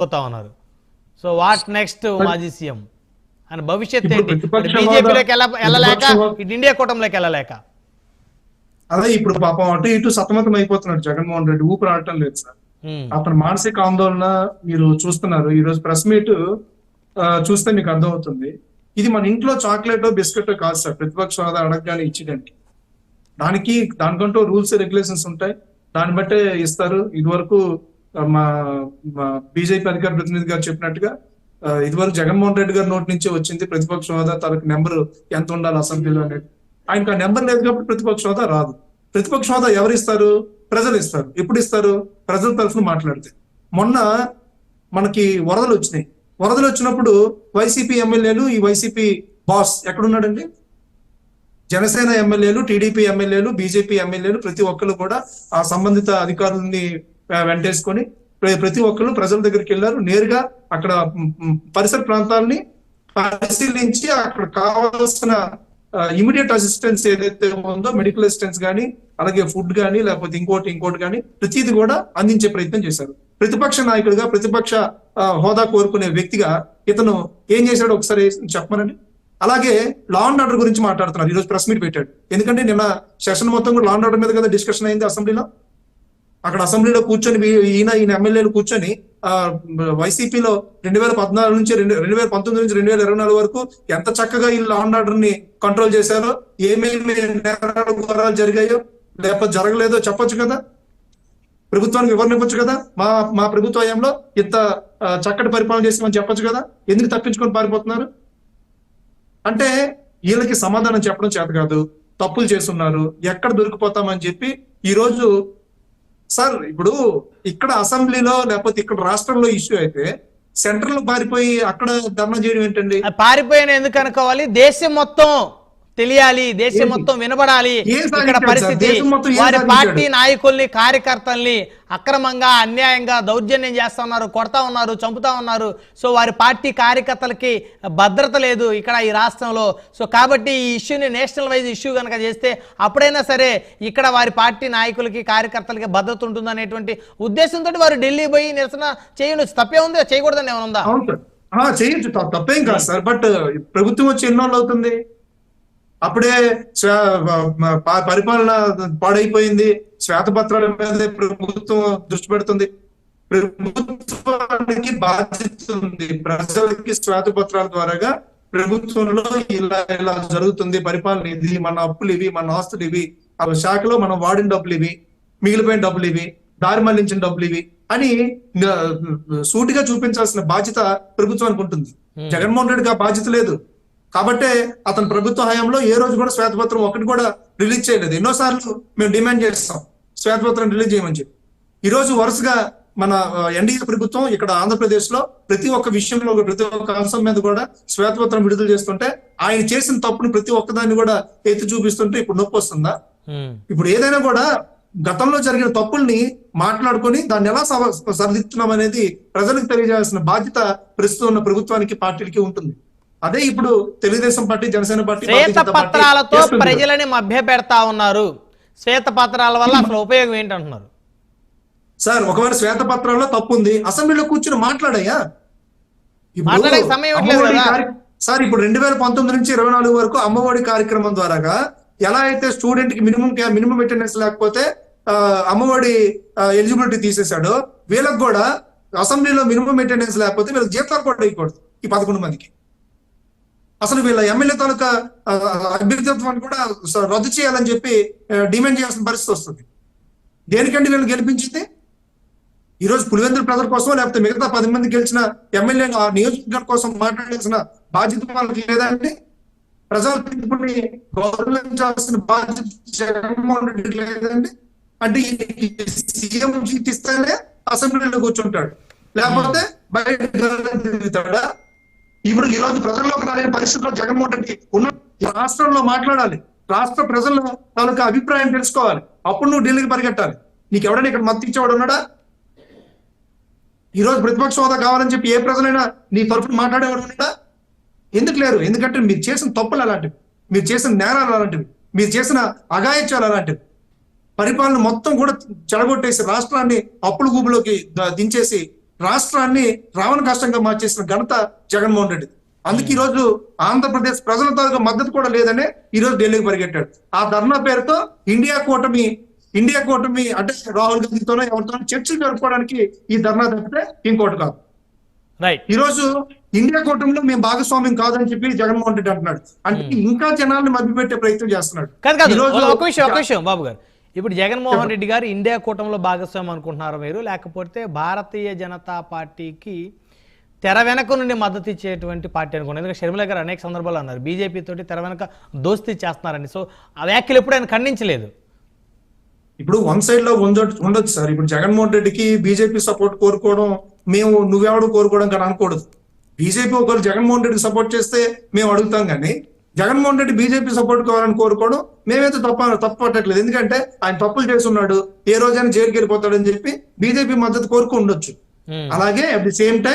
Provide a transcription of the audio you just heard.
పోతా ఉన్నారు. So what next మాజీ సీఎం? అని భవిష్యత్ ఏంటి? బీజేపీలోకి వెళ్ళ వెళ్ళలేక ఇండియా కూటమిలోకి వెళ్ళలేక? అదే ఇప్పుడు పాపం అటు ఇటు సతమతం అయిపోతున్నాడు జగన్మోహన్ రెడ్డి ఊపిరి ఆడటం లేదు సార్. ఉమ్, అతని మానసిక ఆందోళన మీరు చూస్తున్నారు. ఈ రోజు ప్రెస్ మీట్ చూస్తే మీకు అర్థమవుతుంది. ఇది మన ఇంట్లో చాక్లెట్ బిస్కెట్ కాదు సార్. ప్రతిపక్ష హోదా అడగగానే ఇచ్చేదానికి దానికి దానికంటూ రూల్స్ రెగ్యులేషన్స్ ఉంటాయి. దాన్ని బట్టే ఇస్తారు. ఇదివరకు ఆ, మా బీజేపీ అధికార ప్రతినిధి గారు చెప్పినట్టుగా ఇదివరకు జగన్మోహన్ రెడ్డి గారి నోటి నుంచి వచ్చింది ప్రతిపక్ష హోదా తనకు నెంబర్ ఎంత ఉండాలి అసెంబ్లీలో అనేది. ఆయనకు ఆ నెంబర్ లేదు కాబట్టి ప్రతిపక్ష హోదా రాదు. ప్రతిపక్ష హోదా ఎవరు ఇస్తారు ప్రజలు ఇస్తారు. ఎప్పుడు ఇస్తారు? ప్రజల తరఫున మాట్లాడితే. మొన్న మనకి వరదలు వచ్చినాయి. వరదలు వచ్చినప్పుడు వైసీపీ ఎమ్మెల్యేలు ఈ వైసీపీ బాస్ ఎక్కడున్నాడండి? జనసేన ఎమ్మెల్యేలు టీడీపీ ఎమ్మెల్యేలు బీజేపీ ఎమ్మెల్యేలు ప్రతి ఒక్కరు కూడా ఆ సంబంధిత అధికారులని వెంటేసుకొని ప్రతి ఒక్కరు ప్రజల దగ్గరికి వెళ్ళారు. నేరుగా అక్కడ పరిసర ప్రాంతాలని పరిశీలించి అక్కడ కావాల్సిన ఇమీడియట్ అసిస్టెన్స్ ఏదైతే ఉందో మెడికల్ అసిస్టెన్స్ కానీ అలాగే ఫుడ్ కానీ లేకపోతే ఇంకోటి ఇంకోటి కానీ ప్రతిది కూడా అందించే ప్రయత్నం చేశారు. ప్రతిపక్ష నాయకుడిగా ప్రతిపక్ష హోదా కోరుకునే వ్యక్తిగా ఇతను ఏం చేశాడు ఒకసారి చెప్పమనండి. అలాగే లా అండ్ ఆర్డర్ గురించి మాట్లాడుతున్నారు. ఈరోజు ప్రెస్ మీట్ పెట్టాడు. ఎందుకంటే నిన్న సెషన్ మొత్తం కూడా లా అండ్ ఆర్డర్ మీద కదా డిస్కషన్ అయింది అసెంబ్లీలో. అక్కడ అసెంబ్లీలో కూర్చొని ఈయన ఈయన ఎమ్మెల్యేలు కూర్చొని ఆ వైసీపీలో రెండు వేల పద్నాలుగు నుంచి రెండు రెండు వేల పంతొమ్మిది నుంచి రెండు వేల ఇరవై నాలుగు వరకు ఎంత చక్కగా ఈ లా అండ్ ఆర్డర్ని కంట్రోల్ చేశారో ఏమేమి నేరాలు ఘోరాలు జరిగాయో లేకపోతే జరగలేదో చెప్పొచ్చు కదా? ప్రభుత్వానికి వివరణివ్వచ్చు కదా? మా మా ప్రభుత్వ హయాంలో ఇంత చక్కటి పరిపాలన చేసామని చెప్పొచ్చు కదా? ఎందుకు తప్పించుకొని పారిపోతున్నారు? అంటే వీళ్ళకి సమాధానం చెప్పడం చేత కాదు. తప్పులు చేస్తున్నారు. ఎక్కడ దొరికిపోతామని చెప్పి ఈ రోజు సార్ ఇప్పుడు ఇక్కడ అసెంబ్లీలో లేకపోతే ఇక్కడ రాష్ట్రంలో ఇష్యూ అయితే సెంట్రల్ పారిపోయి అక్కడ ధర్నా చేయడం ఏంటండి? పారిపోయిన ఎందుకు అనుకోవాలి? దేశం మొత్తం తెలియాలి దేశం? మొత్తం వినబడాలి. ఇక్కడ? పరిస్థితి వారి? పార్టీ నాయకుల్ని కార్యకర్తల్ని అక్రమంగా అన్యాయంగా దౌర్జన్యం చేస్తా ఉన్నారు కొడతా ఉన్నారు చంపుతా ఉన్నారు. సో వారి పార్టీ కార్యకర్తలకి భద్రత లేదు ఇక్కడ ఈ రాష్ట్రంలో. సో కాబట్టి ఈ ఇష్యూని నేషనల్ వైజ్ ఇష్యూ కనుక చేస్తే అప్పుడైనా సరే ఇక్కడ వారి పార్టీ నాయకులకి కార్యకర్తలకి భద్రత ఉంటుంది అనేటువంటి ఉద్దేశంతో వారు ఢిల్లీ పోయి నిరసన చేయను తప్పే ఉంది? చేయకూడదని ఏమైనా ఉందా? చేయొచ్చు. తప్పేం కాదు సార్. బట్ ప్రభుత్వం వచ్చి ఎన్నోళ్ళు అవుతుంది? అప్పుడే పరిపాలన పాడైపోయింది. శ్వేతపత్రాల మీద ప్రభుత్వం దృష్టి పెడుతుంది. ప్రభుత్వానికి బాధ్యత ఉంది. ప్రజలకి శ్వేతపత్రాల ద్వారాగా ప్రభుత్వంలో ఇలా ఇలా జరుగుతుంది. పరిపాలన ఇది మన అప్పులు ఇవి మన ఆస్తులు ఇవి. ఆ శాఖలో మనం వాడిన డబ్బులు ఇవి మిగిలిపోయిన డబ్బులు ఇవి దారి మళ్ళించిన డబ్బులు ఇవి అని సూటిగా చూపించాల్సిన బాధ్యత ప్రభుత్వానికి ఉంటుంది. జగన్మోహన్ రెడ్డికి ఆ బాధ్యత లేదు. కాబట్టే అతని ప్రభుత్వ హయాంలో ఏ రోజు కూడా శ్వేతపత్రం ఒకటి కూడా రిలీజ్ చేయలేదు. ఎన్నోసార్లు మేము డిమాండ్ చేస్తాం శ్వేతపత్రం రిలీజ్ చేయమని చెప్పి. ఈ రోజు వరుసగా మన ఎన్డీఏ ప్రభుత్వం ఇక్కడ ఆంధ్రప్రదేశ్లో ప్రతి ఒక్క విషయంలో ప్రతి ఒక్క అంశం మీద కూడా శ్వేతపత్రం విడుదల చేస్తుంటే ఆయన చేసిన తప్పుని ప్రతి ఒక్కదాన్ని కూడా ఎత్తి చూపిస్తుంటే ఇప్పుడు నొప్పి వస్తుందా. ఇప్పుడు ఏదైనా కూడా గతంలో జరిగిన తప్పుల్ని మాట్లాడుకొని దాన్ని ఎలా సవ- సరిదిద్దుతున్నాం అనేది ప్రజలకు తెలియజేయాల్సిన బాధ్యత ప్రస్తుతం ఉన్న ప్రభుత్వానికి పార్టీలకి ఉంటుంది. అదే ఇప్పుడు తెలుగుదేశం పార్టీ జనసేన పార్టీ శ్వేత పత్రాలతో. ప్రజలని మభ్య పెడతా ఉన్నారు. శ్వేత పత్రాల వల్ల అసలు ఉపయోగం ఏంటంటున్నారు? సార్ ఒకవేళ శ్వేత పత్రాల్లో తప్పు ఉంది అసెంబ్లీలో కూర్చుని మాట్లాడయ్యా. సార్ ఇప్పుడు రెండు వేల పంతొమ్మిది నుంచి ఇరవై నాలుగు వరకు అమ్మఒడి కార్యక్రమం ద్వారాగా ఎలా అయితే స్టూడెంట్కి మినిమం మినిమం అటెండెన్స్ లేకపోతే అమ్మఒడి ఎలిజిబిలిటీ తీసేశాడో వీళ్ళకి కూడా అసెంబ్లీలో మినిమం అటెండెన్స్ లేకపోతే వీళ్ళకి జీతాలు కూడా ఇవ్వకూడదు ఈ పదకొండు మందికి. అసలు వీళ్ళ ఎమ్మెల్యే తాలూకా అభ్యర్థిత్వాన్ని కూడా రద్దు చేయాలని చెప్పి డిమాండ్ చేయాల్సిన పరిస్థితి వస్తుంది. దేనికండి వీళ్ళు గెలిపించింది? ఈ రోజు పులివెందుల ప్రజల కోసం లేకపోతే మిగతా పది మంది గెలిచిన ఎమ్మెల్యే ఆ నియోజకవర్గం కోసం మాట్లాడాల్సిన బాధ్యత వాళ్ళకి లేదండి ప్రజల తీర్పుని గౌరవించాల్సిన బాధ్యత జగన్మోహన్ రెడ్డికి లేదండి అంటే సీఎం ఇస్తేనే అసెంబ్లీలో కూర్చుంటాడు. లేకపోతే బయట తిరుగుతాడా? ఇప్పుడు ఈ రోజు ప్రజల్లోకి రాలేని పరిస్థితిలో జగన్మోహన్ రెడ్డి ఉన్న రాష్ట్రంలో మాట్లాడాలి. రాష్ట్ర ప్రజల తాలూకా అభిప్రాయం తెలుసుకోవాలి. అప్పుడు నువ్వు ఢిల్లీకి పరిగెట్టాలి. నీకు ఎవడైనా ఇక్కడ మద్దతు ఇచ్చేవాడు ఉన్నాడా? ఈరోజు ప్రతిపక్ష హోదా కావాలని చెప్పి ఏ ప్రజలైనా నీ తరఫున మాట్లాడేవాడు ఉన్నాడా? ఎందుకు లేరు? ఎందుకంటే మీరు చేసిన తప్పులు అలాంటివి. మీరు చేసిన నేరాలు అలాంటివి. మీరు చేసిన అగాయత్యాలు అలాంటివి. పరిపాలన మొత్తం కూడా చెడగొట్టేసి రాష్ట్రాన్ని అప్పుల గూబులోకి దించేసి రాష్ట్రాన్ని రావణ కష్టంగా మార్చేసిన ఘనత జగన్మోహన్ రెడ్డి అందుకే ఈ రోజు ఆంధ్రప్రదేశ్ ప్రజల తాలూకా మద్దతు కూడా లేదనే ఈ రోజు ఢిల్లీకి పరిగెట్టాడు. ఆ ధర్నా పేరుతో ఇండియా కూటమి ఇండియా కూటమి అంటే రాహుల్ గాంధీతోనో ఎవరితోనో చర్చలు జరుపుకోవడానికి ఈ ధర్నా తప్పితే ఇంకోటి కాదు. ఈ రోజు ఇండియా కూటమిలో మేము భాగస్వామ్యం కాదని చెప్పి జగన్మోహన్ రెడ్డి అంటున్నాడు. అంటే ఇంకా జనాల్ని మభ్యపెట్టే ప్రయత్నం చేస్తున్నాడు. విషయం ఒక విషయం బాబు గారు. ఇప్పుడు జగన్మోహన్ రెడ్డి గారు ఇండియా కూటమిలో భాగస్వామ్యం అనుకుంటున్నారు మీరు? లేకపోతే భారతీయ జనతా పార్టీకి తెర వెనక నుండి మద్దతు ఇచ్చేటువంటి పార్టీ అనుకోండి. ఎందుకంటే షర్మిల గారు అనేక సందర్భాలు అన్నారు బీజేపీ తోటి తెర వెనక దోస్తీ చేస్తున్నారని. సో ఆ వ్యాఖ్యలు ఎప్పుడు ఆయన ఖండించలేదు? ఇప్పుడు వన్ సైడ్లో ఉండొచ్చు సార్. ఇప్పుడు జగన్మోహన్ రెడ్డికి బీజేపీ సపోర్ట్ కోరుకోవడం మేము నువ్వెవడు కోరుకోవడం కానీ అనకూడదు. బీజేపీ ఒకరు జగన్మోహన్ రెడ్డి సపోర్ట్ చేస్తే మేము అడుగుతాం కానీ జగన్మోహన్ రెడ్డి బీజేపీ సపోర్ట్ కావాలని కోరుకోవడం మేమైతే తప్ప తప్పు పట్టట్లేదు ఎందుకంటే ఆయన తప్పులు చేస్తున్నాడు. ఏ రోజైనా జైలుకి వెళ్ళిపోతాడని చెప్పి బీజేపీ మద్దతు కోరుకు ఉండొచ్చు. అలాగే అట్ ది సేమ్ టైం